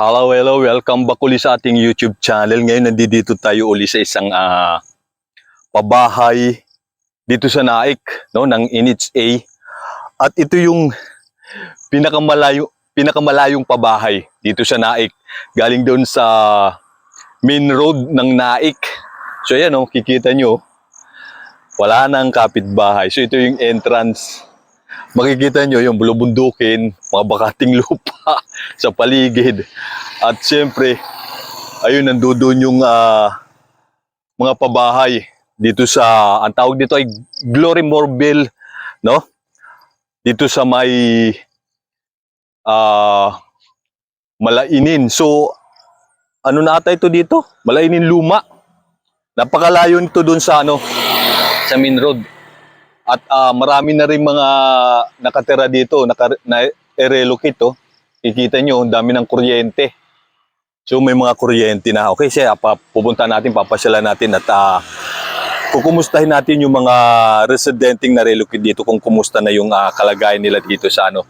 Hello, hello. Welcome back uli sa ating YouTube channel. Ngayon nandito tayo uli sa isang ah, pabahay dito sa Naik, no, ng NHA. At ito yung pinakamalayo pinakamalayong pabahay dito sa Naik. Galing doon sa main road ng Naik. So ayan, oh, kikita nyo, wala nang kapitbahay. So ito yung entrance makikita nyo yung bulubundukin, mga bakating lupa sa paligid. At siyempre, ayun, nandoon yung ah, mga pabahay dito sa, ang tawag dito ay Glory Morville, no? Dito sa may ah, Malainin. So, ano na ata ito dito? Malainin Luma. Napakalayo nito doon sa ano, sa main road. At ah, marami na rin mga nakatira dito, naka, na relocate oh. Kikita nyo, ang dami ng kuryente. So may mga kuryente na. Okay, siya, pupunta natin, papasyalan natin at ah, kukumustahin natin yung mga residenteng na relocate dito kung kumusta na yung ah, kalagayan nila dito sa ano.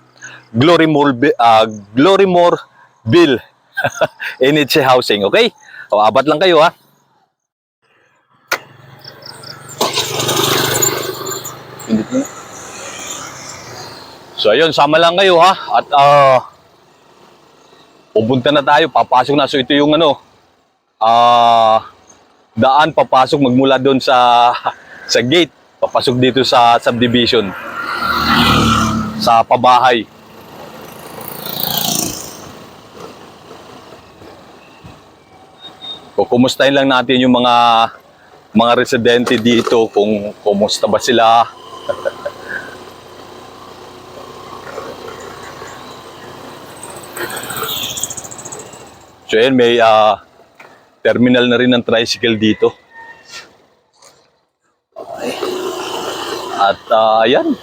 Glorymore, ah, Glorymore Bill NHA Housing, okay? O, abat lang kayo ha. Na. So ayun, sama lang kayo ha. At ah pupunta na tayo, papasok na. So ito yung ano, ah daan papasok magmula doon sa sa gate, papasok dito sa subdivision. Sa pabahay. Kukumustahin lang natin yung mga mga residente dito kung kumusta ba sila, So yun, may ah, terminal na rin ng tricycle dito. At ah, ayan,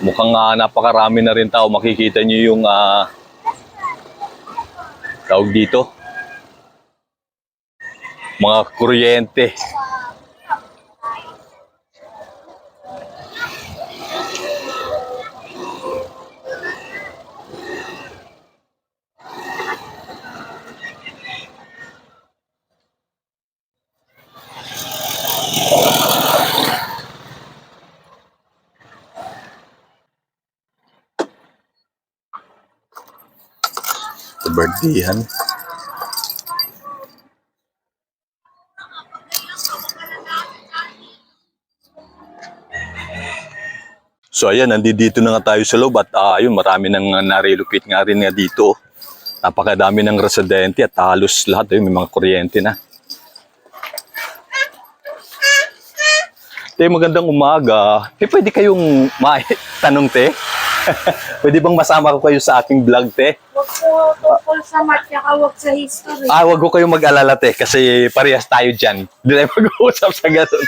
mukhang ah, napakarami na rin tao. Makikita nyo yung ah, tawag dito. Mga kuryente. Sa birthdayhan. So ayan, nandito na nga tayo sa loob at ah, ayun, marami nang uh, na-relocate nga rin nga dito. Napakadami ng residente at halos lahat ayun, may mga kuryente na. Te, magandang umaga. Te, pwede kayong ma tanong, te? pwede bang masama ko kayo sa aking vlog, te? Huwag po tungkol sa math, tsaka huwag sa history. Ah, wag ko kayong mag-alala, te, kasi parehas tayo dyan. Hindi tayo mag-uusap sa ganun.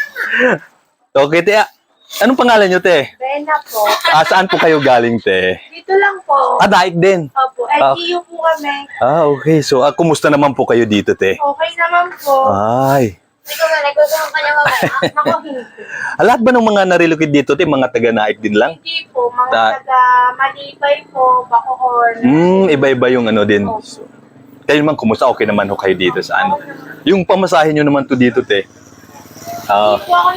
okay, te. ah, Anong pangalan nyo, te? Bena po. Ah, saan po kayo galing, te? Dito lang po. Ah, daik din. Opo, LGU po kami. Ah, okay. So, ah, kumusta naman po kayo dito, te? Okay naman po. Ay. Ah, lahat ba ng mga narilocate dito, te? Mga taga-naik din lang? Hindi po, mga Ta- taga Malibay po, Bacoor. Hmm, iba-iba yung ano din. So, kayo naman, kumusta? Okay naman ho kayo dito sa ano? Yung pamasahe nyo naman to dito, te? Ah, Hindi po ako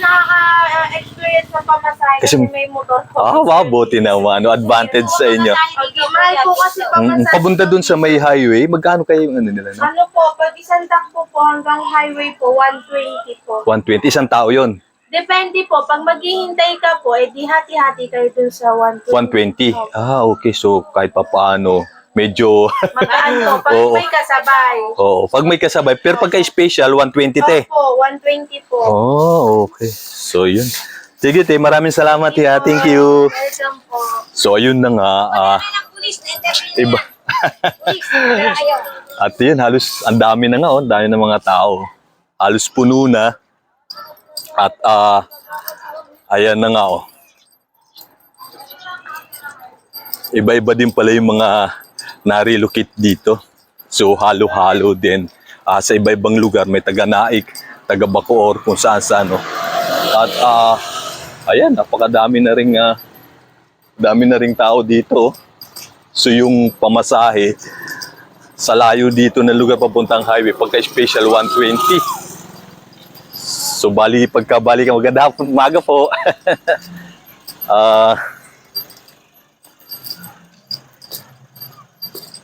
nakaka-experience sa pamasahe Kasi- kasi, may motor po. ah, wow, buti naman. Ano, advantage sa inyo. Okay, mahal po kasi Mm, pamasahe. papunta dun sa may highway, magkano kayo yung ano nila, no? Ano po, pag isang takbo po hanggang highway po, 120 po. 120, isang tao yon Depende po, pag maghihintay ka po, eh di hati-hati kayo dun sa 120. 120. Ah, okay. So, kahit pa paano, medyo, Magaan po, pag Oo. may kasabay. oo, pag may kasabay. Pero pagka special, 120, te. Opo, 120 po. Oh, okay. So, yun. Sige, te. Maraming salamat, ya. Thank you. Welcome po. So, ayun na nga. ah, iba. At yun, halos ang dami na nga, oh. Ang dami ng mga tao. Halos puno na. At, ah, ayan na nga, oh. Iba-iba din pala yung mga na-relocate dito. So, halo-halo din. Ah, sa iba-ibang lugar, may taga-naik, taga-bacoor, kung saan-saan, oh. At, ah, ayan, napakadami na rin, ah, dami na ring tao dito. So, yung pamasahe, sa layo dito ng lugar papuntang highway, pagka special 120. So bali, pagkabali ka, maganda hapon, umaga po. Ah,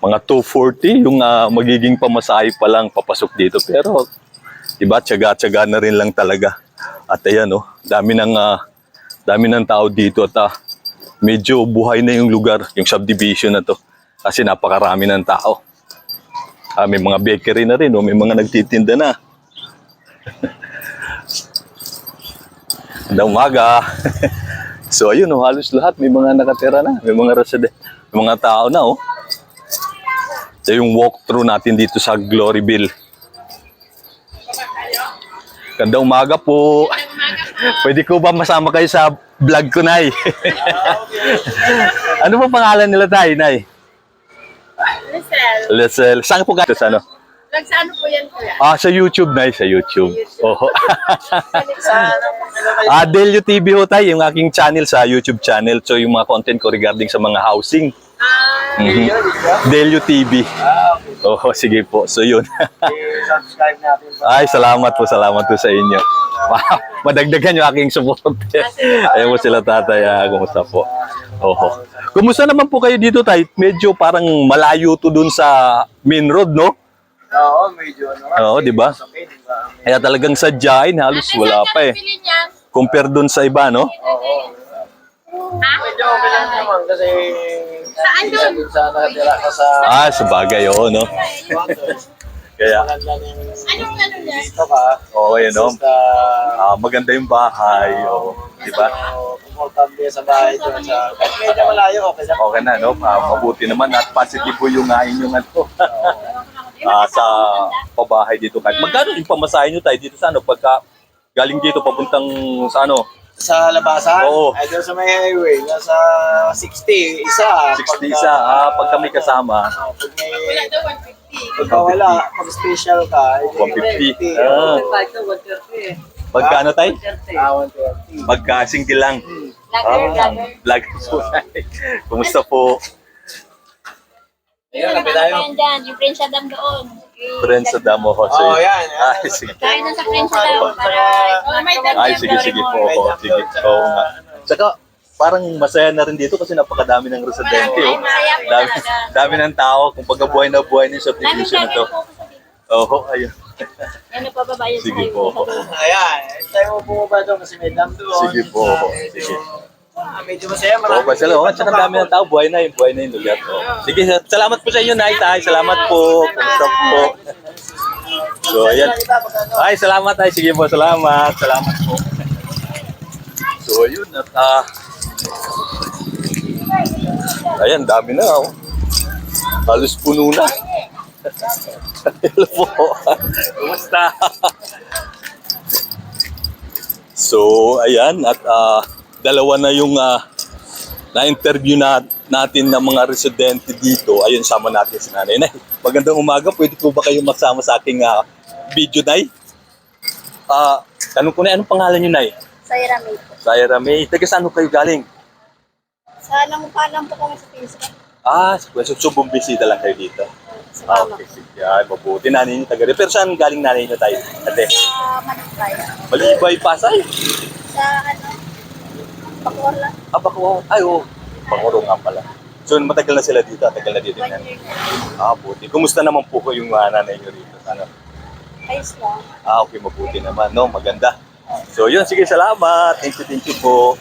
mga 240 yung ah, magiging pamasahe pa lang papasok dito. Pero, diba, tsaga-tsaga na rin lang talaga. At ayan, oh, dami ng, ah, dami ng tao dito at ah, medyo buhay na yung lugar, yung subdivision na to. Kasi napakarami ng tao. Ah, may mga bakery na rin, oh, may mga nagtitinda na. Ganda umaga. so ayun, oh, halos lahat may mga nakatira na, may mga resident, may mga tao na oh. Ito yung walkthrough natin dito sa Gloryville. Ganda umaga po. Pwede ko ba masama kayo sa vlog ko, Nay? ano ba pangalan nila tayo, Nay? Listen, Lessel. Saan po kayo? Sa ano? nag sa ano po yan kuya? Ah, sa YouTube, Nay. Sa YouTube. Oho. Sa ano? Ah, Delio TV ho tayo, yung aking channel sa YouTube channel. So, yung mga content ko regarding sa mga housing. Ah, Mhm. Delio TV. Oho, sige po. So, yun. I-subscribe natin Ay, salamat po, salamat po sa inyo. Wow, madagdagan yung aking support. Ayun po sila tatay, ah, kumusta po? Oho. Kumusta naman po kayo dito tay? Medyo parang malayo to dun sa main road, no? Oo, medyo ano. Oo, di ba? Kaya talagang sadyain, halos wala pa eh. Compare dun sa iba, no? Oo. Ha? Medyo okay lang naman kasi Saan doon? sa nakatira ka sa Ah, sa bagay, oo, no? Kaya, Anong ano niya? dito ka. oo, yun, no? Sa, Ah, maganda yung bahay, oo. Di ba? ano, komportable sa bahay doon sa medyo malayo, okay lang. Okay na, no? Ah, mabuti naman at positive po yung uh, inyong ano, ah, sa pabahay dito. Kahit magkano yung pamasahe nyo tayo dito sa ano? Pagka galing dito papuntang sa ano? Sa labasan, Oo. ay doon sa may highway, nasa 60, isa. 60 isa. Ah, pagka may kasama, Ah, pag may, Wala daw 150. pagka wala, pag special ka, ay 150. 150. Ah, pagka ano tayo? Ah, 120. Pagka single lang. Lager, Ah, lager. vlog po. Kumusta po? Ayun, kapit tayo. Kain dyan, yung French Adam doon. Friends sa Damo Jose. Oo, yan. Ay, sige. Kain na sa para... Oh, may Ay, sige, sige po. Oo, sige. Oo nga. Tsaka, parang masaya na rin dito kasi napakadami ng residente. Ay, Oh. masaya po Dami, talaga. dami ng tao. Kung pagka buhay na buhay niyo sa petition na to. po sa. Oo, ayun. Yan ang pababayan sa Sige highway. po. sa. Ayan, tayo mo bumaba doon kasi may dam doon. Sige po, sige. Medyo, ah, medyo masaya. Oo, oh, basta lang. Tsaka dami ng tao. Buhay na yun. Buhay na yung lugar. Oo. Sige, sa- salamat po sa inyo, Nay. Tay. Salamat po. Kumusta po? So, ayan. Ay, salamat ay. Sige po, salamat. Salamat po. So, ayun. At, ah, ayan, dami na. Oh. Halos puno na. Hello po. Kumusta? so, ayan. At ah, dalawa na yung ah, na-interview na, natin ng mga residente dito. Ayun, sama natin si Nanay. Nay, magandang umaga. Pwede po ba kayo magsama sa aking ah, video, Nay? Ah, tanong ko na, anong pangalan niyo, Nay? Sa Iramay po. Sayra May. Taga saan kayo galing? Sa nangupalan po kami sa Pinsa. Ah, so, subong bisita lang kayo dito. Sa Ah, okay, sige. Ay, mabuti. Nanay niyo taga Pero saan galing nanay niyo tayo? Ate, Sa Managkay. Malibay, Pasay. Sa ano? Bacoor lang. Ah, Bacoor. Ay, oo. Bacoor nga pala. So, matagal na sila dito. Tagal na dito. One year na. Ah, buti. Kumusta naman po ko yung ah, nanay niyo rito? Ano? Ayos lang. Ah, okay, mabuti naman, no? Maganda. So, yun, sige, salamat. Thank you, thank you po.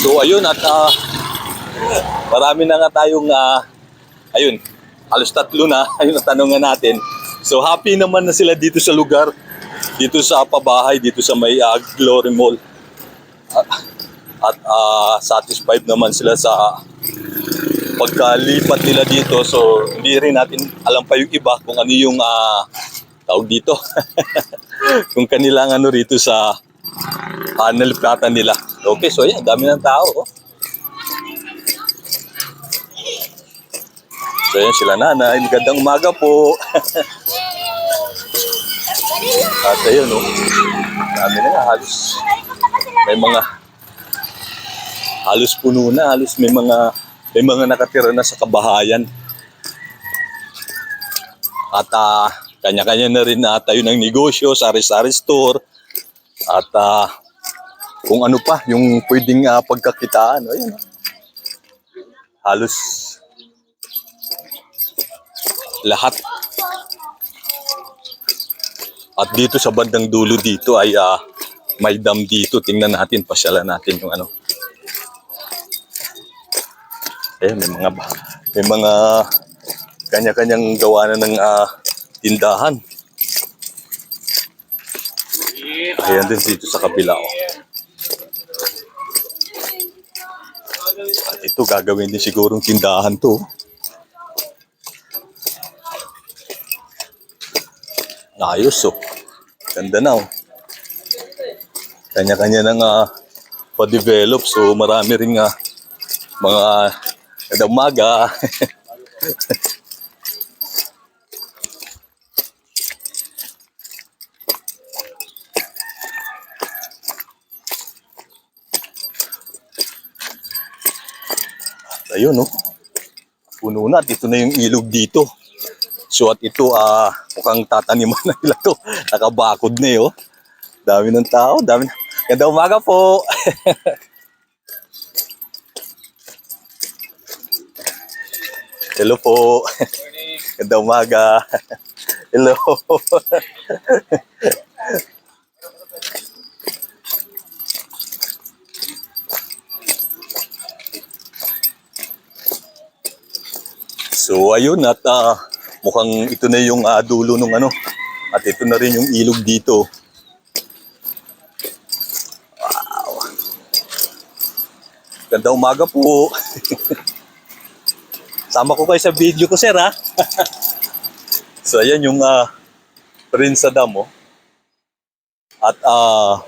So, ayun, at ah, marami na nga tayong, ah, ayun, halos tatlo na, ayun ang tanongan natin. So, happy naman na sila dito sa lugar, dito sa pabahay, dito sa may ah, Glory Mall. At, at ah, satisfied naman sila sa pagkalipat nila dito. So, hindi rin natin alam pa yung iba kung ano yung ah, tawag dito. kung kanilang ano rito sa uh, nalipatan nila. Okay, so yan, dami ng tao. Oh. So yan sila nanay. Magandang umaga po. At ayun, oh. Dami na halos may mga halos puno na, halos may mga may mga nakatira na sa kabahayan. At ah, kanya-kanya na rin na tayo ng negosyo, sari-sari store. At ah, kung ano pa, yung pwedeng ah, pagkakitaan. Ayun. Halos lahat. At dito sa bandang dulo dito ay ah, may dam dito. Tingnan natin, pasyalan natin yung ano. Eh, may mga may mga kanya-kanyang gawa na ng ah, tindahan. Ayan din dito sa kabila. Oh. At ito gagawin din sigurong tindahan to. Ayos oh. Ganda na oh. Kanya-kanya nang ah, pa-develop so marami ring ah, mga kada umaga. Ayun, no? Puno na. At ito na yung ilog dito. So at ito, ah, mukhang tataniman na nila to. Nakabakod na eh, oh. Dami ng tao, dami na. Ganda umaga po. Hello po. Ganda umaga. Hello. So ayun at ah, mukhang ito na yung ah, dulo ng ano. At ito na rin yung ilog dito. Ganda umaga po. Sama ko kayo sa video ko, sir, ha? so, ayan yung uh, Prince sa dam, oh. At, ah,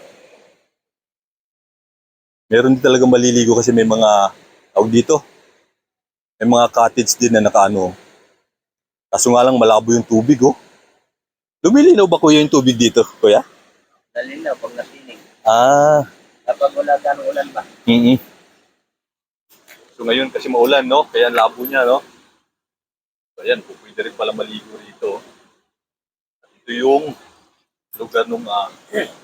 meron din talaga maliligo kasi may mga, tawag dito, may mga cottage din na nakaano. Kaso nga lang malabo yung tubig, oh. Lumilinaw ba kuya yung tubig dito, kuya? Dali na, pag nasinig. Ah, Kapag wala ulan ba? mm So ngayon kasi maulan, no? Kaya ang labo niya, no? So ayan, kung pwede rin pala maligo rito. At ito yung lugar nung uh,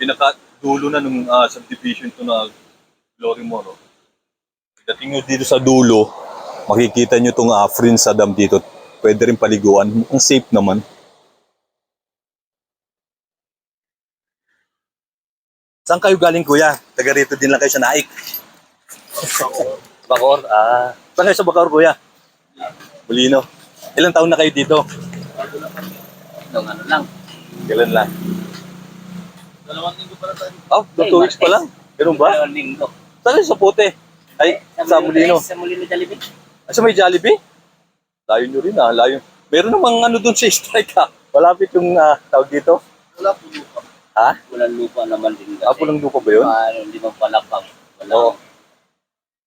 pinaka-dulo na nung ah, subdivision to na Glory Moro. Dating nyo dito sa dulo, makikita nyo itong uh, Fringe sa dam dito. Pwede rin paliguan. Ang safe naman. Saan kayo galing kuya? Taga rito din lang kayo sa Naik. Bacor? Ah. Saan kayo sa Bacor, kuya? Bulino. Ilang taon na kayo dito? Nung ano lang. Kailan lang? Dalawang linggo pa na tayo. Oh, two, two weeks pa lang. Ganun ba? Dalawang linggo. Saan kayo sa Puti? Ay, sa Bulino. Sa Molino Jollibee. Ay, sa may Jollibee? Layo nyo rin ah, layo. Meron namang ano doon sa strike ha. Malapit yung ah, tawag dito. Wala po lupa. Ha? Walang lupa naman din kasi. Apo ng lupa ba yun? Ano, hindi mo palakpak. Wala. Oo.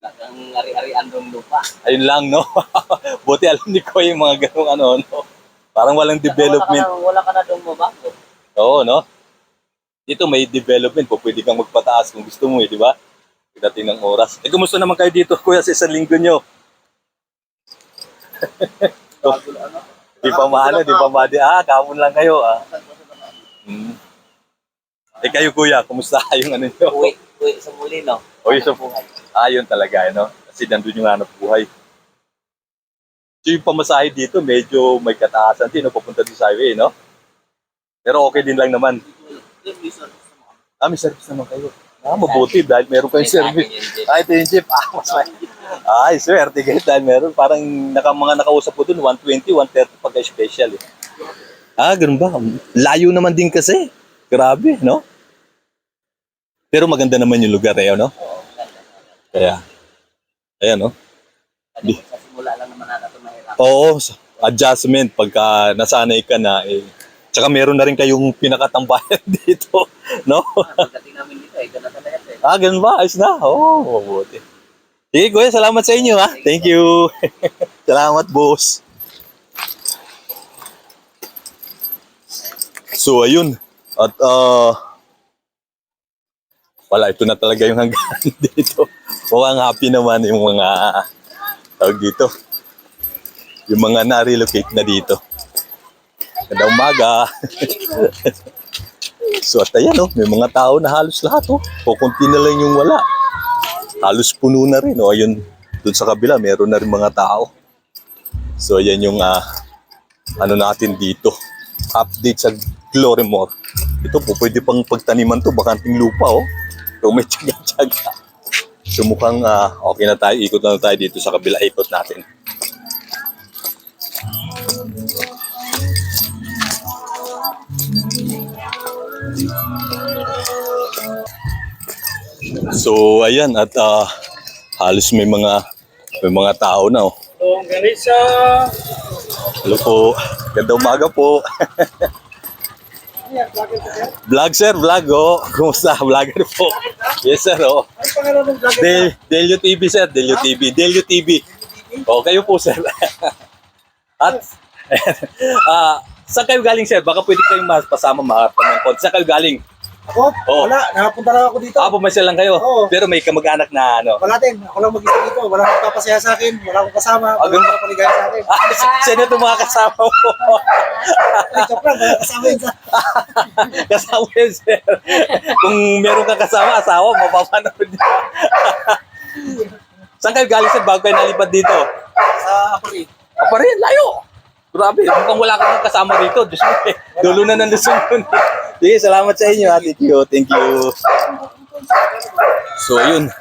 Ang ari-arian doon lupa. Ayun lang, no? Buti alam ni ko yung mga ganung ano, no? Parang walang development. Wala ka na, wala ka na doon mabago. Oo, no? Dito may development po. Pwede kang magpataas kung gusto mo, eh, di ba? Pagdating ng oras. Eh, kumusta naman kayo dito, kuya, sa isang linggo nyo? Ano. Di pa maano, di pa madi. Ah, kamon lang kayo, ah. Hmm. Eh, kayo, kuya, kumusta yung ano nyo? Uwi, uwi sa Molino. O, yun sa buhay. Ah, yun talaga, no? Kasi nandun yung hanap buhay. So, yung pamasahe dito, medyo may kataasan din, no? Papunta din sa highway, no? Pero okay din lang naman. Ah, may service naman kayo. Ah, mabuti dahil meron kayong service. Ah, ito yung jeep. Ah, mas may... Ay, swerte kayo dahil meron. Parang naka, mga nakausap ko dun, 120, 130 pagka special. Eh. Ah, ganun ba? Layo naman din kasi. Grabe, no? Pero maganda naman yung lugar, eh, no? Kaya, ayan, no? Di- Sa simula lang naman na ito mahirap. Oo, adjustment pagka nasanay ka na eh. Tsaka meron na rin kayong pinakatambayan dito, no? Pagdating namin dito, eh, ganun talaga eh. Ah, ganun ba? Ayos na. Oo, oh, mabuti. Sige, kuya, salamat sa inyo, ha? Thank you. salamat, boss. So, ayun. At, ah, wala, ito na talaga yung hanggang dito. Mukhang happy naman yung mga, tawag dito, yung mga na-relocate na dito. Ganda umaga. so at ayan oh, may mga tao na halos lahat oh. Kukunti na lang yung wala. Halos puno na rin oh. Ayun, dun sa kabila, meron na rin mga tao. So ayan yung ah, ano natin dito. Update sa Glorymore. Ito po, pwede pang pagtaniman to, bakanting lupa oh. Kung may tsaga-tsaga. So mukhang ah, okay na tayo, ikot na tayo dito sa kabila, ikot natin. So ayan at ah, halos may mga may mga tao na oh. Hello po. Ganda umaga po. vlog sir, vlog oh. Kumusta? Vlogger po. Yes sir oh. Del, Delio TV sir, Delio TV. Delio TV. Oh, kayo po sir. At ah, saan kayo galing sir? Baka pwede kayong mas pasama maharap ng konti. Saan kayo galing? Ako? Oo. Wala, nakapunta lang ako dito. Ah, pumasya lang kayo. Oo. Pero may kamag-anak na ano. Wala din, ako lang mag-isa dito. Wala akong papasaya sa akin, wala akong kasama, Ah, wala ganun. akong paligaya sa akin. Ah, sino itong mga kasama mo? Ay, joke lang, wala kasama yun sa... kasama yun, sir. Kung meron kang kasama, asawa, mapapanood niya. Saan kayo galing, sir, bago kayo nalipad dito? Sa ako rin. Apa rin, layo. Grabe, mukhang wala kang kasama rito. Diyos mo, eh. Dulo na ng Luzon. Sige, salamat sa inyo. Thank you, thank you. So, yun.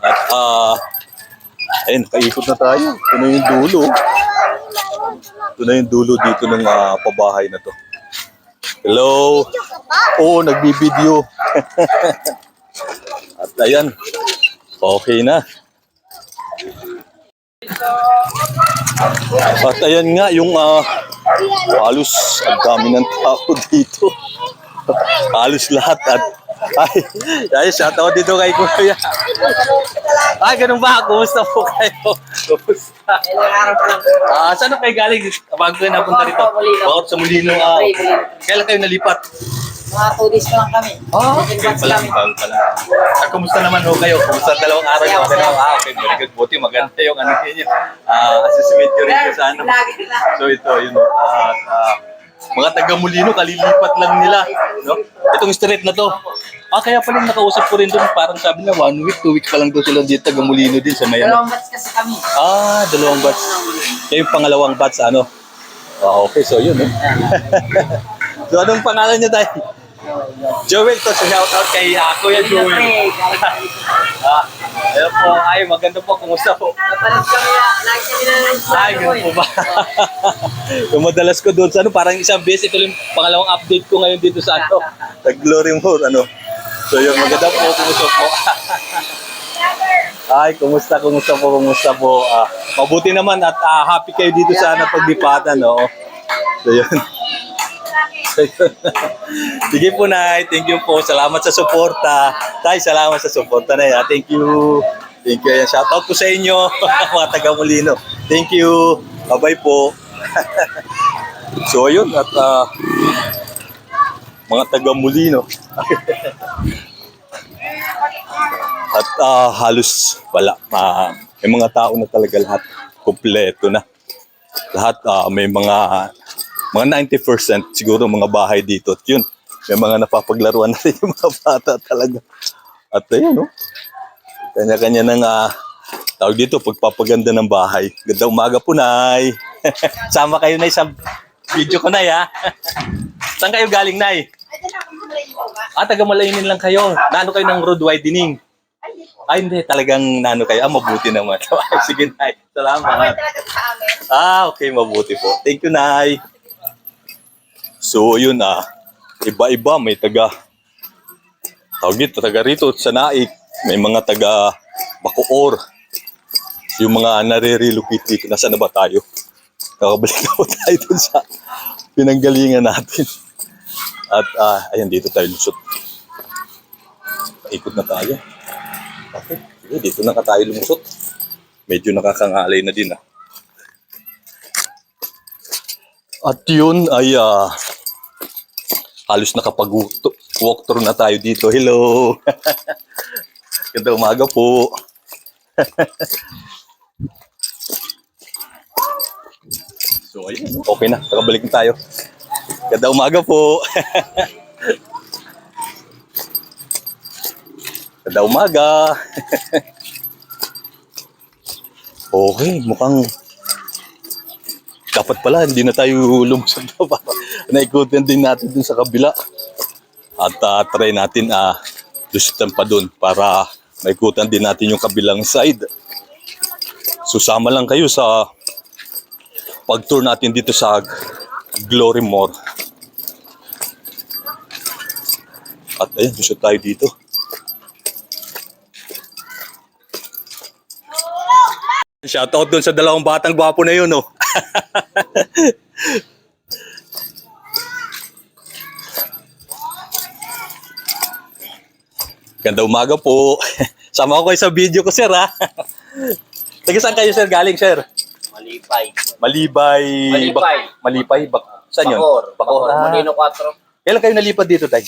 At, ah, ayun, kaikot na tayo. Ito na yung dulo. Ito na yung dulo dito ng ah, pabahay na to. Hello? Oo, nagbibideo. At ayan, okay na. At ayan nga, yung ah, halos ang dami ng tao dito. halos lahat at ay, ay, shout out dito kay Kuya. Ay, ganun ba? Kumusta po kayo? Kumusta? Ah, saan kayo galing? Bago kayo napunta rito? Bakit sa Molino? Ah, kailan kayo nalipat? Mga 2 days lang kami. Ah, okay pala. Bago pala. Ah, kumusta naman ho kayo? Kumusta ang dalawang araw yung ano? Ah, okay, very good. Buti maganda yung ano ninyo. Ah, assessment nyo rin sa ano. So ito, yun. At ah, mga taga Molino, kalilipat lang nila. No? Itong street na to. Ah, kaya pala nakausap ko rin doon. Parang sabi na one week, two weeks pa lang doon sila dito, taga Molino din sa Mayan. Dalawang batch kasi kami. Ah, dalawang batch. Kaya yung pangalawang batch, ano? Ah, okay, so yun, eh. so anong pangalan niya tayo? Joel to, so shout out kay uh, Kuya Joel. Ah, ayun po, ay maganda po, kumusta po? Napanood kami na, lagi kami na Ay, ganun po ba? yung madalas ko doon sa ano, parang isang beses, ito yung pangalawang update ko ngayon dito sa ano, sa Glory Mode, ano. So yung maganda po, kumusta po? Ay, kumusta, kumusta po, kumusta po. Ah, mabuti naman at ah, happy kayo dito sa ano, paglipatan, no? So yun. Sige po, Nay. Thank you po. Salamat sa suporta. Tay, salamat sa suporta, Nay. ah. Thank you. Thank you. Ayan, Shout out po sa inyo, mga taga Molino. Thank you. Bye-bye po. so, ayun. At ah, mga taga Molino. At ah, halos wala. Ah, may mga tao na talaga lahat. Kompleto na. Lahat ah, may mga mga 90% siguro mga bahay dito. At yun, may mga napapaglaruan na rin yung mga bata talaga. At ayun, no? Kanya-kanya ng ah, tawag dito, pagpapaganda ng bahay. Ganda umaga po, Nay. Sama kayo, Nay, sa video ko, Nay, ha? Saan kayo galing, Nay? Ah, taga Malaynin lang kayo. Nano kayo ng road widening? Ay, hindi. Talagang nano kayo. Ah, mabuti naman. Sige, Nay. Salamat. Ah, okay. Mabuti po. Thank you, Nay. So, yun ah. Iba-iba. May taga tawag dito, taga rito sa Naik. May mga taga Bacoor. Yung mga nare-relocate dito. Nasaan na ba tayo? Kakabalik na po tayo dun sa pinanggalingan natin. At ah, ayan, dito tayo lusot. Ikot na tayo. Okay, dito na ka tayo lumusot. Medyo nakakangalay na din ah. At yun ay ah, halos nakapag-walk through na tayo dito. Hello! Ganda umaga po. so ayun, okay na. Nakabalik na tayo. Ganda umaga po. Ganda umaga. okay, mukhang dapat pala hindi na tayo lumusog na pa. Naikutin din natin dun sa kabila. At ah, try natin ah lusutan pa dun para maikutan din natin yung kabilang side. Susama lang kayo sa pag-tour natin dito sa Glory More. At ayun, gusto tayo dito. Shoutout dun sa dalawang batang gwapo na yun, oh. Ganda umaga po. Sama ko kayo sa video ko, sir, ha? Taga saan kayo, sir? Galing, sir? Malipay. Malibay. Malipay. Bak- Malipay. Bak saan yun? Bacor. Bacor. Bacor. Ah. Molino 4. Kailan kayo nalipat dito, Tay?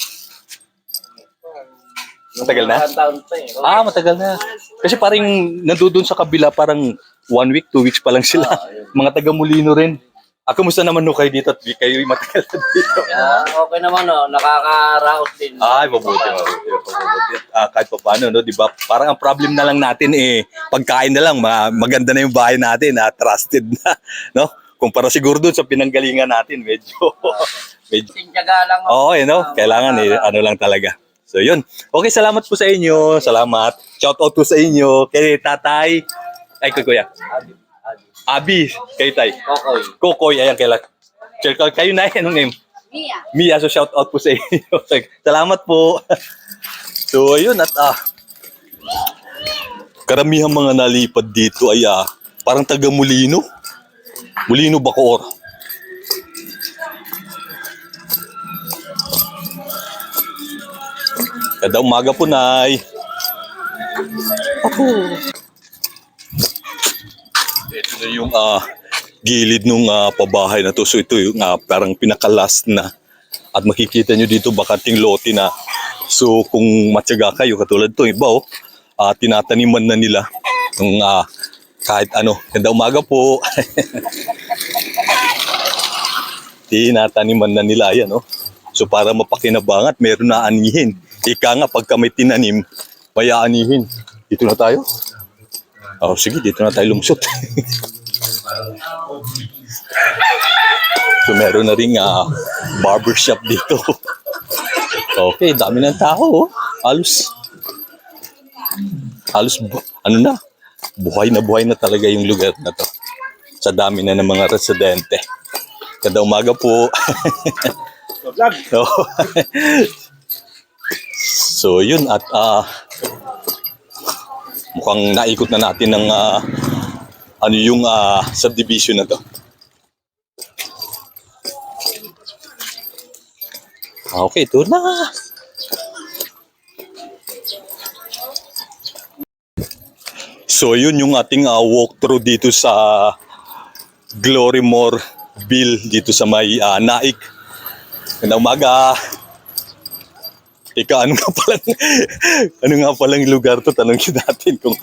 Matagal na? Taon pa eh. Ah, matagal na. Kasi parang nandoon sa kabila, parang one week, two weeks pa lang sila. Ah, yun. Mga taga Molino rin. Ah, kamusta naman no kayo dito at di kayo matagal na dito? Ah, okay naman oh, nakakaraos din. Ay, mabuti, mabuti, mabuti. Ah, kahit pa paano, no, di ba? Parang ang problem na lang natin eh, pagkain na lang, ma- maganda na yung bahay natin, na trusted na, no? Kumpara siguro doon sa pinanggalingan natin, medyo, medyo, Sintiyaga lang Oo, oh. you know, kailangan eh, ano lang talaga. So yun. Okay, salamat po sa inyo. Salamat. Shout out po sa inyo. Kay tatay. Ay, kay kuya. Abi, kay tay. Kokoy. Kokoy, ayan, kay la- Sir, kayo na, anong name? Mia. Mia, so shout out po sa inyo. salamat po. So, ayun, at ah, karamihan mga nalipad dito ay ah, parang taga Molino. Molino Bacoor. Kada umaga po, Nay. Ako. Ito na yung ah, gilid nung ah, pabahay na to. So ito yung ah, parang pinaka-last na. At makikita nyo dito bakating lote na. So kung matyaga kayo, katulad to, iba oh, ah, tinataniman na nila ng ah, kahit ano. Ganda umaga po. tinataniman na nila yan oh. So para mapakinabangat, meron na anihin. Ika nga, pagka may tinanim, may aanihin. Dito na tayo. Oh, sige, dito na tayo lumusot. so meron na rin ah, barbershop dito. okay, dami ng tao. Oh. Halos, halos, ano na, buhay na buhay na talaga yung lugar na to. Sa dami na ng mga residente. Kada umaga po. so, so yun at ah mukhang naikot na natin ng ah, ano yung ah, subdivision na to. Okay, ito na. So yun yung ating ah, walkthrough dito sa Glory More Bill dito sa may ah, Naik. Ganda umaga. Ika, ano nga palang, ano nga palang lugar to? Tanongin natin kung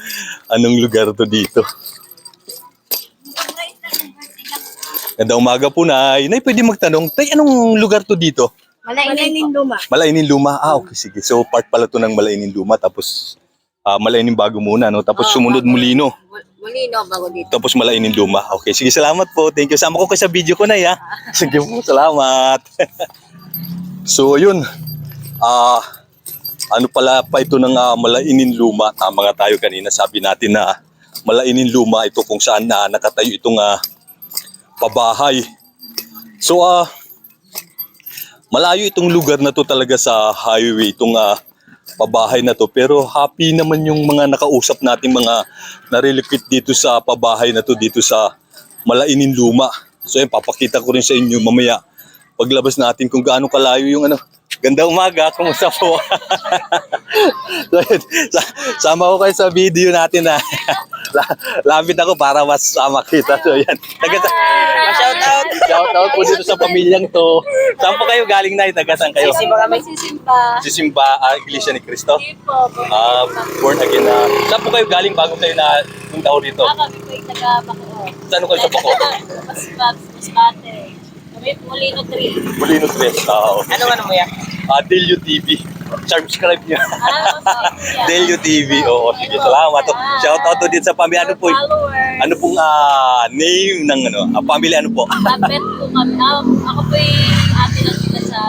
anong lugar to dito. Ganda umaga po, Nay. Nay, pwede magtanong, Tay, anong lugar to dito? Malainin luma. Malainin Luma. Ah, okay, sige. So, part pala to ng Malainin Luma. Tapos, ah, Malainin Bago muna, no? Tapos, sumunod Mulino. Mulino bago dito. Tapos, Malainin Luma. Okay, sige. Salamat po. Thank you. Sama ko kayo sa video ko na, ya. Sige po. Salamat. so, yun. Ah, ano pala pa ito ng ah, Malainin Luma? Tama nga tayo kanina. Sabi natin na Malainin Luma ito kung saan na nakatayo itong ah, pabahay. So, ah, malayo itong lugar na to talaga sa highway, itong ah, pabahay na to. Pero happy naman yung mga nakausap natin mga narilipit dito sa pabahay na to, dito sa Malainin Luma. So yun, papakita ko rin sa inyo mamaya paglabas natin kung gaano kalayo yung ano. Ganda umaga, kumusta po? so, sama ko kayo sa video natin na la- lapit ako para mas ah, makita. So yan. Taga, shout out! Shout out po dito sa pamilyang to. Saan po kayo galing na? Taga saan kayo? Sisimba kami sisimba. Sisimba, ah, Iglesia ni Cristo. Hindi po. Ah, born again na. saan po kayo galing bago kayo na punta ko dito? Ah, kami po yung taga Bacoor. Saan kayo sa Bako? Mas mas mas bate. Molino 3. Molino Tres. Ah, okay. Ano ano mo yan? Ah, Delio TV. Subscribe niya. Ah, okay. Delio TV. Oo, sige. Salamat. Shout out to din sa pamilya. Ano po? Followers. Ano pong ah, name ng ano? Ah, pamilya ano po? Babet po kami. Um, ako po yung ate lang sila sa.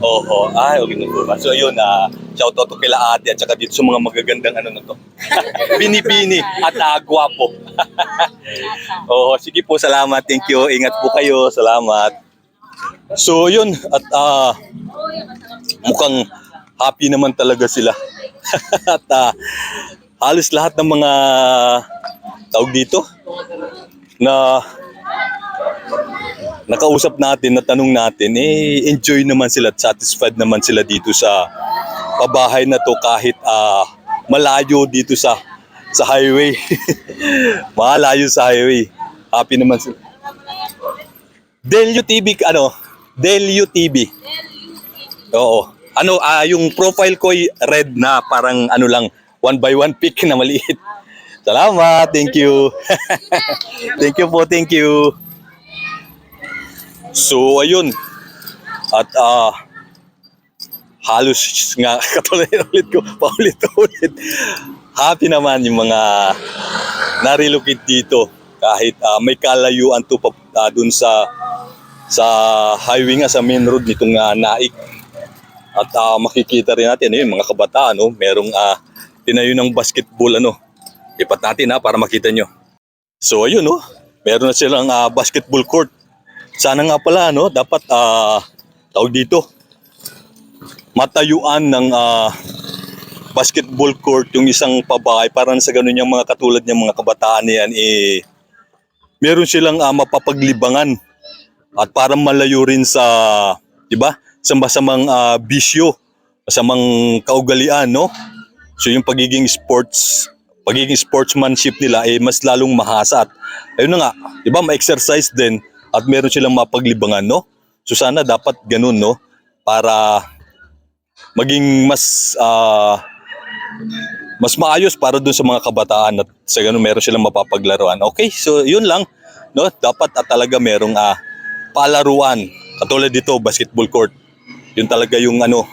Oo. Ay, okay na po. So yun, ah, shout out to kila ate at saka dito sa mga magagandang ano na to. Bini-bini at uh, gwapo. Oo, sige po, salamat. Thank you. Ingat po kayo. Salamat. So yun, at ah, mukhang happy naman talaga sila. at ah, halos lahat ng mga tawag dito na nakausap natin, na tanong natin, eh, enjoy naman sila at satisfied naman sila dito sa pabahay na to kahit ah, malayo dito sa sa highway. Malayo sa highway. Happy naman sila. Delio TV, ano? Delio TV. Oo. Ano, ah, yung profile ko ay red na parang ano lang, one by one pic na maliit. Salamat, thank you. thank you po, thank you. So, ayun. At ah halos nga katulad ulit ko, paulit-ulit. Happy naman yung mga narilocate dito kahit ah, may kalayuan to pa ah, dun sa sa highway nga sa main road nitong ah, Naik. At ah, makikita rin natin ayun, mga kabataan, no? merong ah, tinayo ng basketball ano. Ipat natin ha para makita nyo. So ayun no, meron na silang ah, basketball court. Sana nga pala no, dapat ah tawag dito matayuan ng ah, basketball court yung isang pabahay. Para sa ganun yung mga katulad ng mga kabataan na yan eh meron silang ah, mapapaglibangan. At para malayo rin sa 'di ba? Sa masamang ah, bisyo masamang kaugalian no? So yung pagiging sports pagiging sportsmanship nila eh mas lalong mahasa. At ayun na nga 'di ba? Ma-exercise din at meron silang mapaglibangan no? So sana dapat ganun no? Para maging mas ah, mas maayos para dun sa mga kabataan at sa ganun meron silang mapapaglaruan. Okay, so yun lang. No? Dapat at talaga merong ah, palaruan. Katulad dito, basketball court. Yun talaga yung ano,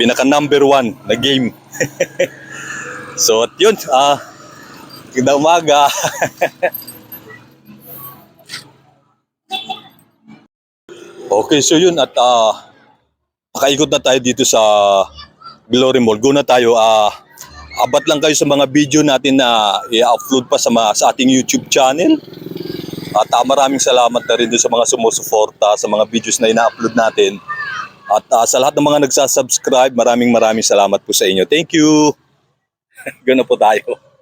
pinaka number one na game. so at yun, ah, ganda umaga. okay, so yun at ah, Nakaikot na tayo dito sa Glory Mall. Go na tayo. ah abat lang kayo sa mga video natin na i-upload pa sa, mga, sa ating YouTube channel. At ah, maraming salamat na rin sa mga sumusuporta sa mga videos na ina-upload natin. At ah, sa lahat ng mga nagsasubscribe, maraming maraming salamat po sa inyo. Thank you! Gano'n po tayo.